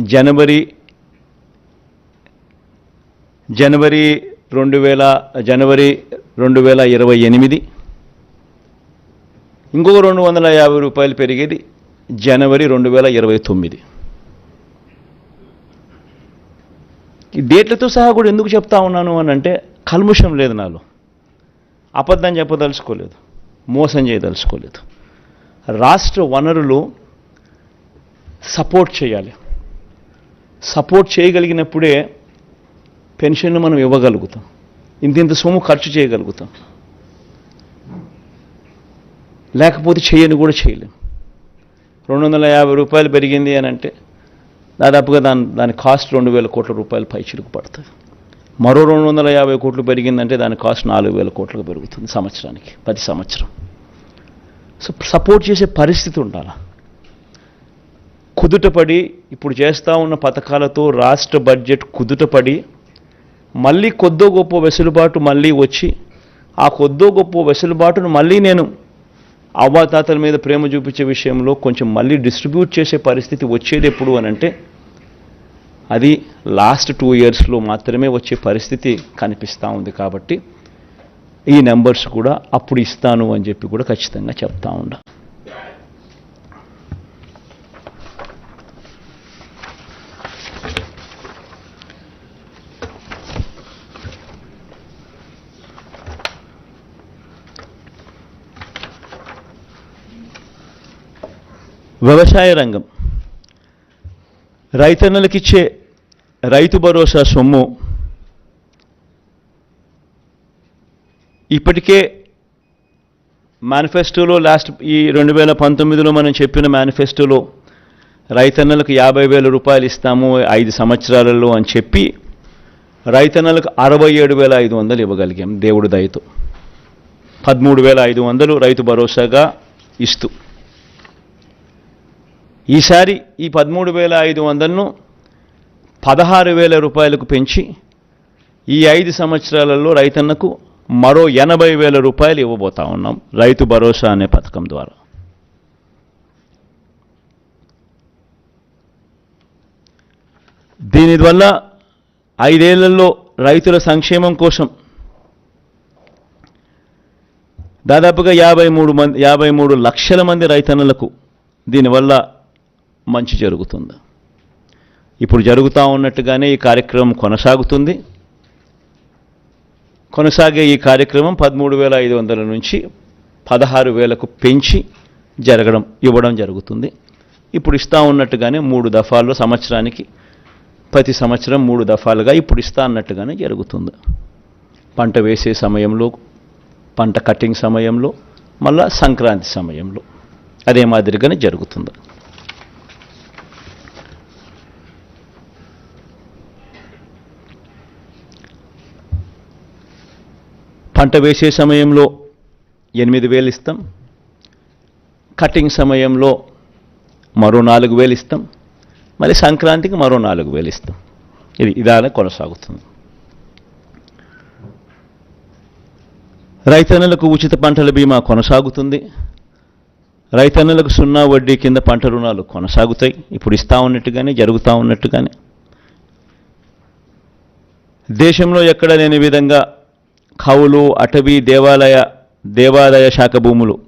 జనవరి జనవరి రెండు వేల జనవరి రెండు వేల ఇరవై ఎనిమిది. ఇంకొక రెండు వందల యాభై రూపాయలు పెరిగేది జనవరి రెండు వేల ఇరవై తొమ్మిది. ఈ డేట్లతో సహా కూడా ఎందుకు చెప్తా ఉన్నాను అని అంటే కల్ముషం లేదు నాలో. అబద్ధం చెప్పదలుచుకోలేదు. మోసం చేయదలుచుకోలేదు. రాష్ట్ర వనరులు సపోర్ట్ చేయాలి. సపోర్ట్ చేయగలిగినప్పుడే పెన్షన్ మనం ఇవ్వగలుగుతాం. ఇంత ఇంత సొమ్ము ఖర్చు చేయగలుగుతాం. లేకపోతే చేయని కూడా చేయలేం. రెండు వందల యాభై రూపాయలు పెరిగింది అని అంటే దాదాపుగా దాని దాని కాస్ట్ రెండు వేల కోట్ల రూపాయలు పై చిరుకు పడుతుంది మరో రెండు వందల యాభై కోట్లు పెరిగిందంటే దాని కాస్ట్ నాలుగు వేల కోట్లకు పెరుగుతుంది సంవత్సరానికి ప్రతి సంవత్సరం. సో సపోర్ట్ చేసే పరిస్థితి ఉండాలి? కుదుటపడి ఇప్పుడు చేస్తూ ఉన్న పథకాలతో రాష్ట్ర బడ్జెట్ కుదుటపడి మళ్ళీ కొద్దో గొప్ప వెసులుబాటు మళ్ళీ వచ్చి ఆ కొద్దో గొప్ప వెసులుబాటును మళ్ళీ నేను అవ్వాతాతల మీద ప్రేమ చూపించే విషయంలో కొంచెం మళ్ళీ డిస్ట్రిబ్యూట్ చేసే పరిస్థితి వచ్చేది ఎప్పుడు అని అంటే అది లాస్ట్ టూ ఇయర్స్లో మాత్రమే వచ్చే పరిస్థితి కనిపిస్తూ ఉంది కాబట్టి ఈ నెంబర్స్ కూడా అప్పుడు ఇస్తాను అని చెప్పి కూడా ఖచ్చితంగా చెప్తా ఉండా. వ్యవసాయ రంగం. రైతన్నులకిచ్చే రైతు భరోసా సొమ్ము ఇప్పటికే మేనిఫెస్టోలో లాస్ట్ ఈ రెండు వేల పంతొమ్మిదిలో మనం చెప్పిన మేనిఫెస్టోలో రైతన్నలకు యాభై వేల రూపాయలు ఇస్తాము ఐదు సంవత్సరాలలో అని చెప్పి రైతన్నలకు అరవై ఏడు వేల ఐదు వందలు ఇవ్వగలిగాం దేవుడి దయతో. పదమూడు వేల ఐదు వందలు రైతు భరోసాగా ఇస్తూ. ఈసారి ఈ పదమూడు వేల ఐదు వందలను పదహారు వేల రూపాయలకు పెంచి ఈ ఐదు సంవత్సరాలలో రైతన్నకు మరో ఎనభై వేల రూపాయలు ఇవ్వబోతా ఉన్నాం. రైతు భరోసా అనే పథకం ద్వారా. దీనివల్ల ఐదేళ్ళలో రైతుల సంక్షేమం కోసం దాదాపుగా యాభై మూడు మంది యాభై మూడు లక్షల మంది రైతన్నలకు దీనివల్ల మంచి జరుగుతుంది. ఇప్పుడు జరుగుతూ ఉన్నట్టుగానే ఈ కార్యక్రమం కొనసాగుతుంది. కొనసాగే ఈ కార్యక్రమం పదమూడు వేల ఐదు వందల నుంచి పదహారు వేలకు పెంచి జరగడం ఇవ్వడం జరుగుతుంది. ఇప్పుడు ఇస్తా ఉన్నట్టుగానే మూడు దఫాల్లో సంవత్సరానికి ప్రతి సంవత్సరం మూడు దఫాలుగా ఇప్పుడు ఇస్తా అన్నట్టుగానే జరుగుతుంది. పంట వేసే సమయంలో పంట కటింగ్ సమయంలో మళ్ళా సంక్రాంతి సమయంలో అదే మాదిరిగానే జరుగుతుంది. పంట వేసే సమయంలో ఎనిమిది వేలు ఇస్తాం. కటింగ్ సమయంలో మరో నాలుగు వేలు ఇస్తాం. మళ్ళీ సంక్రాంతికి మరో నాలుగు వేలు ఇస్తాం. ఇది ఇదానే కొనసాగుతుంది. రైతన్నలకు ఉచిత పంటల బీమా కొనసాగుతుంది. రైతన్నలకు సున్నా వడ్డీ కింద పంట రుణాలు కొనసాగుతాయి. ఇప్పుడు ఇస్తా ఉన్నట్టుగానే జరుగుతూ ఉన్నట్టుగానే. దేశంలో ఎక్కడ లేని విధంగా కౌలు అటవీ దేవాలయ దేవాలయ శాఖ భూములు.